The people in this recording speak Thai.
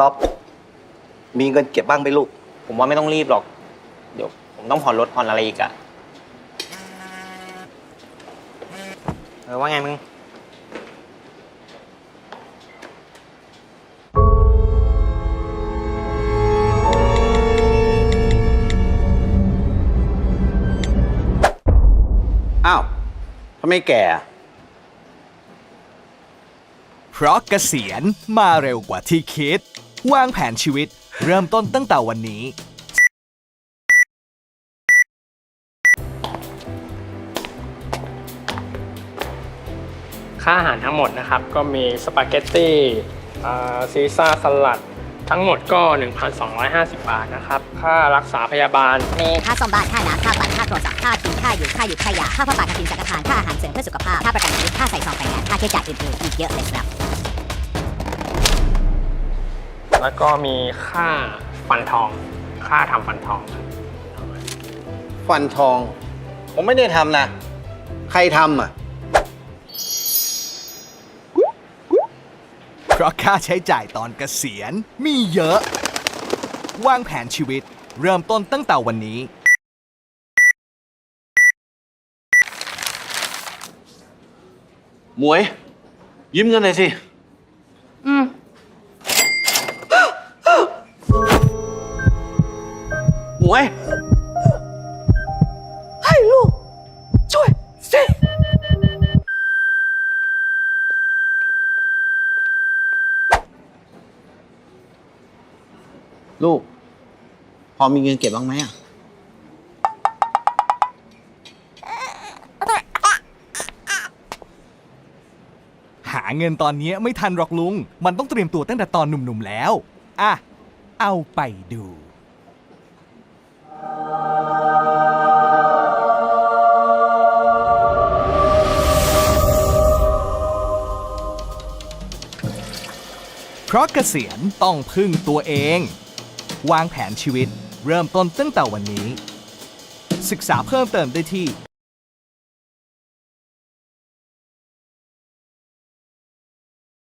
ต๊อปมีเงินเก็บบ้างไหมลูก ผมว่าไม่ต้องรีบหรอก เดี๋ยว ผมต้องผ่อนรถผ่อนอะไรอีกอะเออว่าไงมึง อ้าวทำไมแก่อะเพราะเกษียณมาเร็วกว่าที่คิด วางแผนชีวิต เริ่มต้นตั้งแต่วันนี้ ค่าอาหารทั้งหมดนะครับ ก็มีสปาเกตตี้อ่าซีซ่าสลัด ทั้งหมดก็ 1,250 บาทนะครับ ค่ารักษาพยาบาล มีค่าซ่อมบ้านค่าน้ำค่าไฟค่าโทรศัพท์ค่ากินค่าอยู่ค่าหยุดค่ายาค่าผ้าป่ากระถินสังฆทานค่าอาหารเสริมเพื่อสุขภาพค่าประกันชีวิตค่าใส่ซองแต่งงานค่าใช้จ่ายอื่นๆอีกเยอะเลยครับ แล้วก็มีค่าฟันทอง ค่าทำฟันทองฟันทอง ผมไม่ได้ทำนะ ใครทำอะ เพราะค่าใช้จ่ายตอนเกษียณมีเยอะ วางแผนชีวิตเริ่มต้นตั้งแต่วันนี้ หมวย ยิ้มเงินหน่อยสิ วยให้ลูก ช่วยสิลูก พอมีเงินเก็บบ้างไหมอะ หาเงินตอนนี้ไม่ทันหรอกลุง มันต้องเตรียมตัวตั้งแต่ตอนหนุ่มๆแล้ว อะ เอาไปดู เพราะเกษียณต้องพึ่งตัวเอง วางแผนชีวิตเริ่มต้นตั้งแต่วันนี้ ศึกษาเพิ่มเติมได้ที่